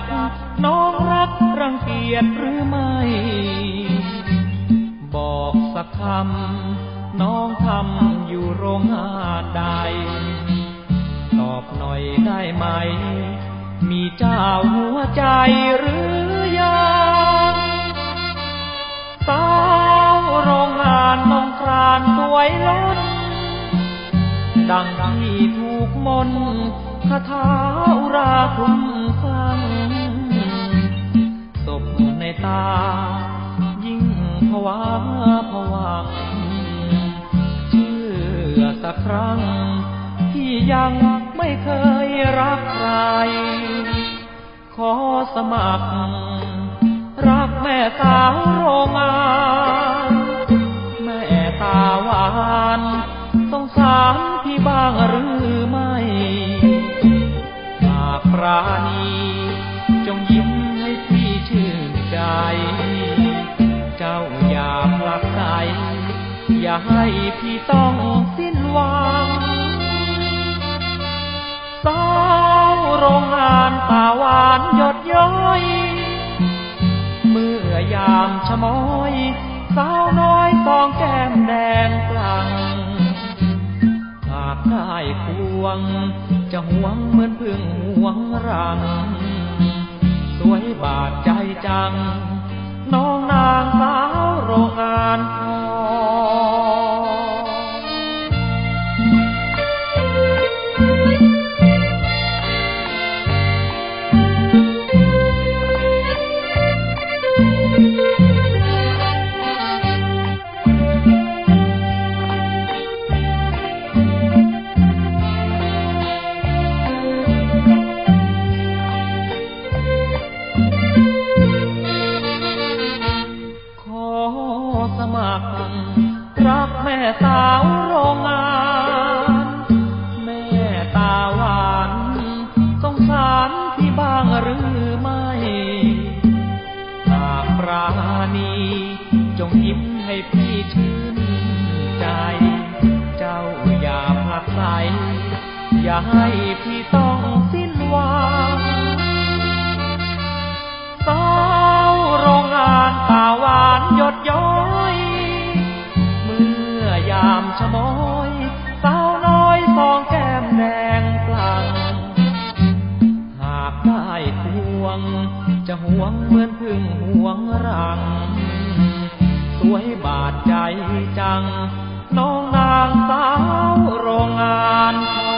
ก น้องรักรังเกียจหรือไม่ บอกสักคำ น้องทำอยู่โรงงานใด ตอบหน่อยได้ไหม มีเจ้าหัวใจหรือยังสาวโรงงานน้องครานสวยล้น ดังที่ถูกมนคาถาอุราคุ้มคลั่งศพในตา ยิ่งภาวะผวังเชื่อสักครั้ง ที่ยังไม่เคยรักใคร ขอสมัคร รักแม่สาวโรงงานารพี่บ้างหรือไม่ หากปราณีจงยิ้มให้พี่ชื่นใจ เจ้าอย่าพลักใสอย่าให้พี่ต้องสิ้นหวังสาวโรงงานตาหวานหยดย้อย เมื่อยามชะมอ วง จะหวงเหมือนพึ่งหวงรัง สวยบาดใจจัง น้องนางสา ให้พี่ชื่นใจ เจ้าอย่าผลักใสอย่าให้พี่ต้องสิ้นหวังสาวโรงงานตาหวานหยดย้อย เมื่อยามชะม้อยสาวน้อยสองแก้มแดงกลัง หากได้ควง จะหวงเหมือนพึ่งหวงรัง สวยบาดใจจัง น้องนางสาวโรงงานทอ